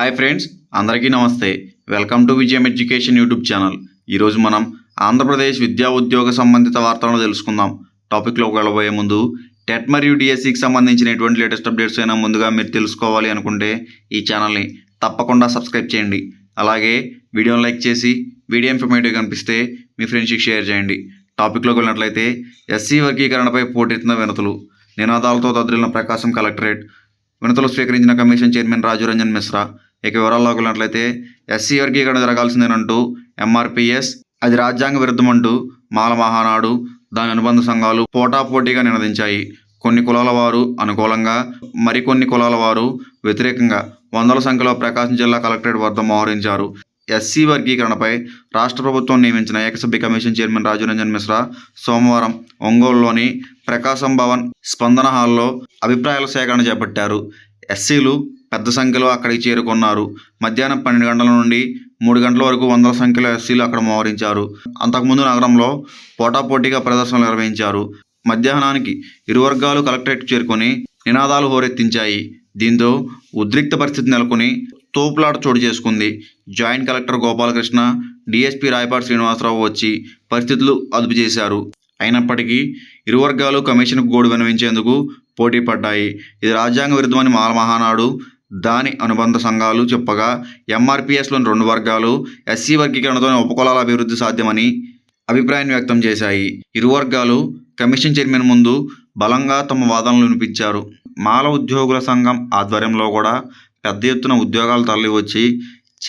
Hi friends అందరికీ నమస్తే. Welcome to Vijayam education YouTube channel. ఈరోజు మనం ఆంధ్రప్రదేశ్ విద్యా ఉద్యోగ సంబంధిత వార్తలను తెలుసుకుందాం. టాపిక్లోకి వెళ్ళబోయే ముందు టెట్ మరియు డిఎస్సికి సంబంధించినటువంటి లేటెస్ట్ అప్డేట్స్ అయినా ముందుగా మీరు తెలుసుకోవాలి అనుకుంటే ఈ ఛానల్ని తప్పకుండా సబ్స్క్రైబ్ చేయండి. అలాగే వీడియోని లైక్ చేసి వీడియో ఇన్ఫర్మేటివ్ కనిపిస్తే మీ ఫ్రెండ్స్కి షేర్ చేయండి. టాపిక్లోకి వెళ్ళినట్లయితే ఎస్సీ వర్గీకరణపై పోటెత్తిన వినతులు. నినాదాలతో తదిలిన ప్రకాశం కలెక్టరేట్ వినతులు స్వీకరించిన కమిషన్ చైర్మన్ రాజు రంజన్ మిశ్రా ఇక వివరాల్లోకి వెళ్ళినట్లయితే ఎస్సీ వర్గీకరణ జరగాల్సిందేనంటూ ఎంఆర్పిఎస్ అది రాజ్యాంగ విరుద్ధమంటూ మాల మహానాడు దాని అనుబంధ సంఘాలు పోటాపోటీగా నినదించాయి. కొన్ని కులాల వారు అనుకూలంగా మరికొన్ని కులాల వారు వ్యతిరేకంగా వందల సంఖ్యలో ప్రకాశం జిల్లా కలెక్టరేట్ వద్ద మోహరించారు. ఎస్సీ వర్గీకరణపై రాష్ట్ర ప్రభుత్వం నియమించిన ఏకసభ్య కమిషన్ చైర్మన్ రాజు రంజన్ మిశ్రా సోమవారం ఒంగోలులోని ప్రకాశం భవన్ స్పందన హాల్లో అభిప్రాయాల సేకరణ చేపట్టారు. ఎస్సీలు పెద్ద సంఖ్యలో అక్కడికి చేరుకున్నారు. మధ్యాహ్నం పన్నెండు గంటల నుండి మూడు గంటల వరకు వందల సంఖ్యలో ఎస్సీలు అక్కడ మోహరించారు. అంతకుముందు నగరంలో పోటాపోటీగా ప్రదర్శనలు నిర్వహించారు. మధ్యాహ్నానికి ఇరు వర్గాలు కలెక్టరేట్ చేరుకొని నినాదాలు హోరెత్తించాయి. దీంతో ఉద్రిక్త పరిస్థితి నెలకొని తోపులాట చోటు చేసుకుంది. Joint collector Gopalakrishna DSP Rayapati Srinivasa Rao వచ్చి పరిస్థితులు అదుపు చేశారు. అయినప్పటికీ ఇరు వర్గాలు కమిషన్కు గోడు వినవించేందుకు పోటీ పడ్డాయి. ఇది రాజ్యాంగ విరుద్ధమని మాల మహానాడు దాని అనుబంధ సంఘాలు చెప్పగా ఎంఆర్పిఎస్లోని రెండు వర్గాలు ఎస్సీ వర్గీకరణతోనే ఉపకులాల అభివృద్ధి సాధ్యమని అభిప్రాయాన్ని వ్యక్తం చేశాయి. ఇరు వర్గాలు కమిషన్ చైర్మన్ ముందు బలంగా తమ వాదనలు వినిపించారు. మాల ఉద్యోగుల సంఘం ఆధ్వర్యంలో కూడా పెద్ద ఎత్తున ఉద్యోగాలు తరలివచ్చి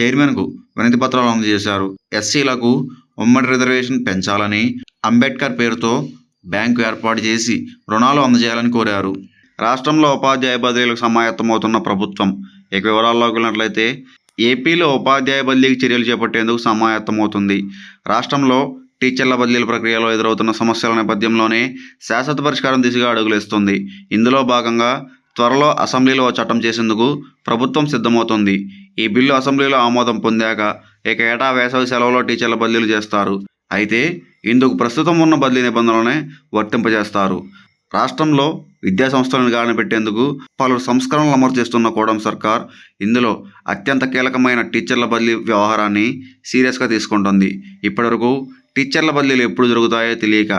చైర్మన్కు వినతి పత్రాలు అందజేశారు. ఎస్సీలకు ఉమ్మడి రిజర్వేషన్ పెంచాలని అంబేద్కర్ పేరుతో బ్యాంకు ఏర్పాటు చేసి రుణాలు అందజేయాలని కోరారు. రాష్ట్రంలో ఉపాధ్యాయ బదిలీలకు సమాయత్తమవుతున్న ప్రభుత్వం. ఇక వివరాల్లోకి వెళ్ళినట్లయితే ఏపీలో ఉపాధ్యాయ బదిలీకి చర్యలు చేపట్టేందుకు సమాయత్తమవుతుంది. రాష్ట్రంలో టీచర్ల బదిలీల ప్రక్రియలో ఎదురవుతున్న సమస్యల నేపథ్యంలోనే శాశ్వత పరిష్కారం దిశగా అడుగులేస్తుంది ఇందులో భాగంగా త్వరలో అసెంబ్లీలో చట్టం చేసేందుకు ప్రభుత్వం సిద్ధమవుతుంది. ఈ బిల్లు అసెంబ్లీలో ఆమోదం పొందాక ఇక ఏటా వేసవి సెలవులో టీచర్ల బదిలీలు చేస్తారు. అయితే ఇందుకు ప్రస్తుతం ఉన్న బదిలీ నిబంధనలనే వర్తింపజేస్తారు. రాష్ట్రంలో విద్యా సంస్థలను గాడిన పెట్టేందుకు పలు సంస్కరణలు అమలు చేస్తున్న కోడం సర్కార్ ఇందులో అత్యంత కీలకమైన టీచర్ల బదిలీ వ్యవహారాన్ని సీరియస్గా తీసుకుంటుంది. ఇప్పటివరకు టీచర్ల బదిలీలు ఎప్పుడు జరుగుతాయో తెలియక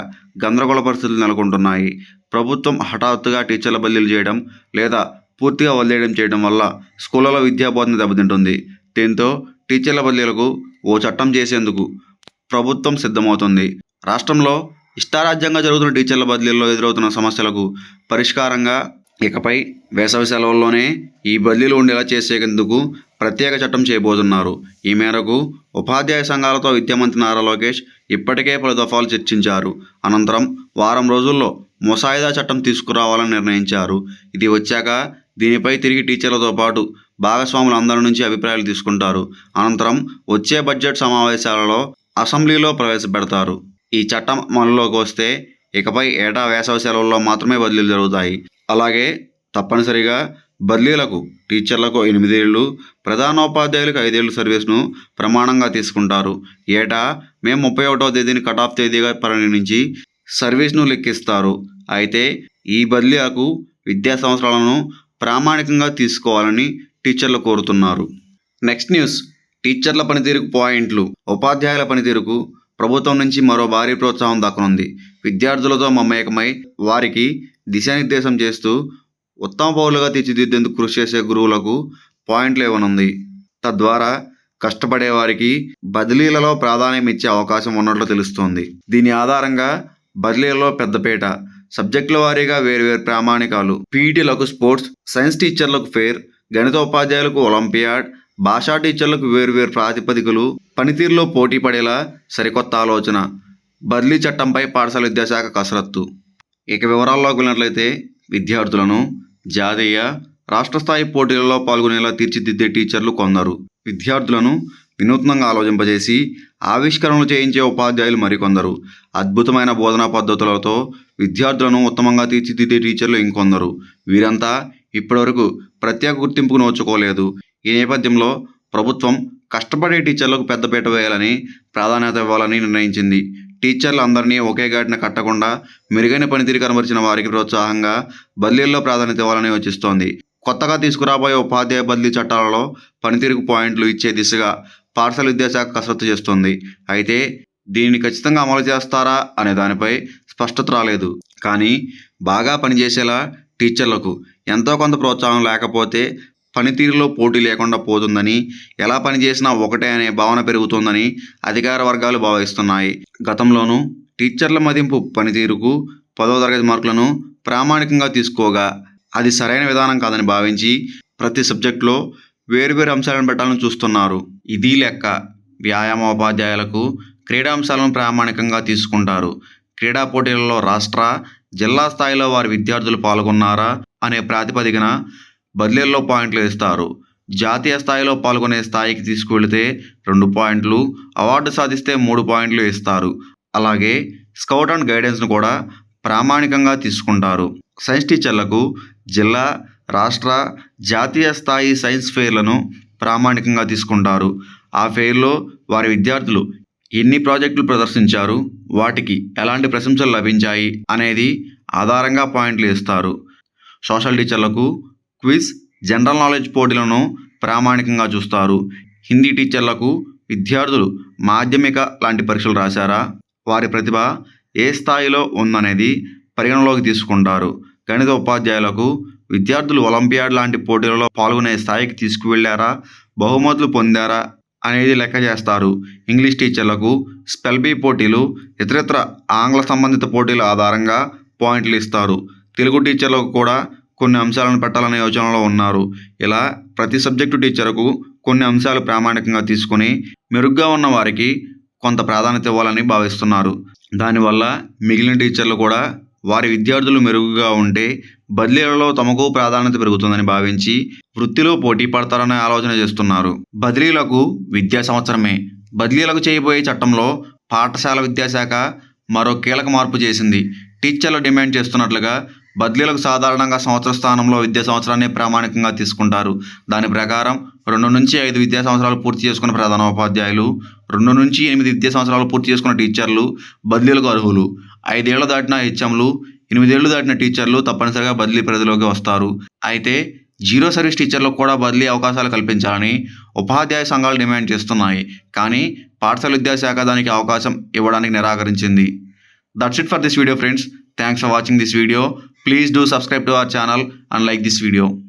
గందరగోళ పరిస్థితులు నెలకొంటున్నాయి. ప్రభుత్వం హఠాత్తుగా టీచర్ల బదిలీలు చేయడం లేదా పూర్తిగా వదిలేయడం చేయడం వల్ల స్కూళ్ళలో విద్యాబోధన దెబ్బతింటుంది. దీంతో టీచర్ల బదిలీలకు ఓ చట్టం చేసేందుకు ప్రభుత్వం సిద్ధమవుతుంది. రాష్ట్రంలో ఇష్టారాజ్యంగా జరుగుతున్న టీచర్ల బదిలీల్లో ఎదురవుతున్న సమస్యలకు పరిష్కారంగా ఇకపై వేసవి సెలవుల్లోనే ఈ బదిలీలు ఉండేలా చేసేందుకు ప్రత్యేక చట్టం చేయబోతున్నారు. ఈ మేరకు ఉపాధ్యాయ సంఘాలతో విద్యామంత్రి నారా లోకేష్ ఇప్పటికే పలు దఫాలు చర్చించారు. అనంతరం వారం రోజుల్లో ముసాయిదా చట్టం తీసుకురావాలని నిర్ణయించారు. ఇది వచ్చాక దీనిపై తిరిగి టీచర్లతో పాటు భాగస్వాములు అందరి నుంచి అభిప్రాయాలు తీసుకుంటారు. అనంతరం వచ్చే బడ్జెట్ సమావేశాలలో అసెంబ్లీలో ప్రవేశపెడతారు. ఈ చట్టం అమలులోకి వస్తే ఇకపై ఏటా వేసవి సెలవుల్లో మాత్రమే బదిలీలు జరుగుతాయి. అలాగే తప్పనిసరిగా బదిలీలకు టీచర్లకు ఎనిమిదేళ్ళు ప్రధానోపాధ్యాయులకు ఐదేళ్ళు సర్వీస్ను ప్రమాణంగా తీసుకుంటారు. ఏటా మే ముప్పై ఒకటవ తేదీని కట్ ఆఫ్ తేదీగా పరిగణించి సర్వీస్ను లెక్కిస్తారు. అయితే ఈ బదిలీలకు విద్యా సంవత్సరాలను ప్రామాణికంగా తీసుకోవాలని టీచర్లు కోరుతున్నారు. నెక్స్ట్ న్యూస్ టీచర్ల పనితీరుకు పాయింట్లు ఉపాధ్యాయుల పనితీరుకు ప్రభుత్వం నుంచి మరో భారీ ప్రోత్సాహం దక్కనుంది. విద్యార్థులతో మమేకమై వారికి దిశానిర్దేశం చేస్తూ ఉత్తమ పౌరులుగా తీర్చిదిద్దేందుకు కృషి చేసే గురువులకు పాయింట్లు ఇవ్వనుంది. తద్వారా కష్టపడే వారికి బదిలీలలో ప్రాధాన్యం ఇచ్చే అవకాశం ఉన్నట్లు తెలుస్తోంది. దీని ఆధారంగా బదిలీలలో పెద్దపేట సబ్జెక్టుల వారీగా వేర్వేరు ప్రామాణికాలు పీఈటీలకు స్పోర్ట్స్ సైన్స్ టీచర్లకు ఫేర్ గణిత ఉపాధ్యాయులకు ఒలింపియాడ్ భాషా టీచర్లకు వేర్వేరు ప్రాతిపదికలు పనితీరులో పోటీ పడేలా సరికొత్త ఆలోచన బదిలీ చట్టంపై పాఠశాల విద్యాశాఖ కసరత్తు. ఇక వివరాల్లోకి వెళ్ళినట్లయితే విద్యార్థులను జాతీయ రాష్ట్ర స్థాయి పోటీలలో పాల్గొనేలా తీర్చిదిద్దే టీచర్లు కొందరు. విద్యార్థులను వినూత్నంగా ఆలోచింపజేసి ఆవిష్కరణలు చేయించే ఉపాధ్యాయులు మరికొందరు. అద్భుతమైన బోధనా పద్ధతులతో విద్యార్థులను ఉత్తమంగా తీర్చిదిద్దే టీచర్లు ఇంకొందరు. వీరంతా ఇప్పటివరకు ప్రత్యేక గుర్తింపుకు నోచుకోలేదు. ఈ నేపథ్యంలో ప్రభుత్వం కష్టపడే టీచర్లకు పెద్దపీట వేయాలని ప్రాధాన్యత ఇవ్వాలని నిర్ణయించింది. టీచర్లు అందరినీ ఒకే ఘాటిన కట్టకుండా మెరుగైన పనితీరు కనబరిచిన వారికి ప్రోత్సాహంగా బదిలీల్లో ప్రాధాన్యత ఇవ్వాలని యోచిస్తోంది. కొత్తగా తీసుకురాబోయే ఉపాధ్యాయ బదిలీ చట్టాలలో పనితీరుకు పాయింట్లు ఇచ్చే దిశగా పాఠశాల విద్యాశాఖ కసరత్తు చేస్తుంది. అయితే దీనిని ఖచ్చితంగా అమలు చేస్తారా అనే దానిపై స్పష్టత రాలేదు. కానీ బాగా పనిచేసేలా టీచర్లకు ఎంతో కొంత ప్రోత్సాహం లేకపోతే పనితీరులో పోటీ లేకుండా పోతుందని ఎలా పనిచేసినా ఒకటే అనే భావన పెరుగుతుందని అధికార వర్గాలు భావిస్తున్నాయి. గతంలోనూ టీచర్ల మదింపు పనితీరుకు పదవ తరగతి మార్కులను ప్రామాణికంగా తీసుకోగా అది సరైన విధానం కాదని భావించి ప్రతి సబ్జెక్టులో వేరువేరు అంశాలను పెట్టాలని చూస్తున్నారు. ఇది లెక్క. వ్యాయామ ఉపాధ్యాయులకు క్రీడా అంశాలను ప్రామాణికంగా తీసుకుంటారు. క్రీడా పోటీలలో రాష్ట్ర జిల్లా స్థాయిలో వారి విద్యార్థులు పాల్గొన్నారా అనే ప్రాతిపదికన బదిలీల్లో పాయింట్లు ఇస్తారు జాతీయ స్థాయిలో పాల్గొనే స్థాయికి తీసుకువెళితే రెండు పాయింట్లు అవార్డు సాధిస్తే మూడు పాయింట్లు ఇస్తారు అలాగే స్కౌట్ అండ్ గైడెన్స్ను కూడా ప్రామాణికంగా తీసుకుంటారు. సైన్స్ టీచర్లకు జిల్లా రాష్ట్ర జాతీయ స్థాయి సైన్స్ ఫెయిర్లను ప్రామాణికంగా తీసుకుంటారు. ఆ ఫెయిర్లో వారి విద్యార్థులు ఎన్ని ప్రాజెక్టులు ప్రదర్శించారు వాటికి ఎలాంటి ప్రశంసలు లభించాయి అనేది ఆధారంగా పాయింట్లు ఇస్తారు సోషల్ టీచర్లకు క్విజ్ జనరల్ నాలెడ్జ్ పోటీలను ప్రామాణికంగా చూస్తారు. హిందీ టీచర్లకు విద్యార్థులు మాధ్యమిక లాంటి పరీక్షలు రాశారా? వారి ప్రతిభ ఏ స్థాయిలో ఉందనేది పరిగణలోకి తీసుకుంటారు. గణిత ఉపాధ్యాయులకు విద్యార్థులు ఒలింపియాడ్ లాంటి పోటీలలో పాల్గొనే స్థాయికి తీసుకువెళ్ళారా బహుమతులు పొందారా? అనేది లెక్క చేస్తారు. ఇంగ్లీష్ టీచర్లకు స్పెల్ బీ పోటీలు ఇతరత్ర ఆంగ్ల సంబంధిత పోటీల ఆధారంగా పాయింట్లు ఇస్తారు. తెలుగు టీచర్లకు కూడా కొన్ని అంశాలను పెట్టాలనే యోచనలో ఉన్నారు. ఇలా ప్రతి సబ్జెక్టు టీచర్కు కొన్ని అంశాలు ప్రామాణికంగా తీసుకొని మెరుగ్గా ఉన్న వారికి కొంత ప్రాధాన్యత ఇవ్వాలని భావిస్తున్నారు. దానివల్ల మిగిలిన టీచర్లు కూడా వారి విద్యార్థులు మెరుగుగా ఉంటే బదిలీలలో తమకు ప్రాధాన్యత పెరుగుతుందని భావించి వృత్తిలో పోటీ పడతారనే ఆలోచన చేస్తున్నారు. బదిలీలకు విద్యా సంవత్సరమే. బదిలీలకు చేయబోయే చట్టంలో పాఠశాల విద్యాశాఖ మరో కీలక మార్పు చేసింది. టీచర్లు డిమాండ్ చేస్తున్నట్లుగా బదిలీలకు సాధారణంగా సంవత్సర స్థానంలో విద్యా సంవత్సరాన్ని ప్రామాణికంగా తీసుకుంటారు. దాని ప్రకారం రెండు నుంచి ఐదు విద్యా సంవత్సరాలు పూర్తి చేసుకున్న ప్రధాన ఉపాధ్యాయులు రెండు నుంచి ఎనిమిది విద్యా సంవత్సరాలు పూర్తి చేసుకున్న టీచర్లు బదిలీలకు అర్హులు. ఐదేళ్ళు దాటిన హెచ్ఎంలు ఎనిమిదేళ్ళు దాటిన టీచర్లు తప్పనిసరిగా బదిలీ పరిధిలోకి వస్తారు. అయితే జీరో సర్వీస్ టీచర్లకు కూడా బదిలీ అవకాశాలు కల్పించాలని ఉపాధ్యాయ సంఘాలు డిమాండ్ చేస్తున్నాయి. కానీ పాఠశాల విద్యాశాఖ దానికి అవకాశం ఇవ్వడానికి నిరాకరించింది. That's it for this video friends thanks for watching this video Please do subscribe to our channel and like this video.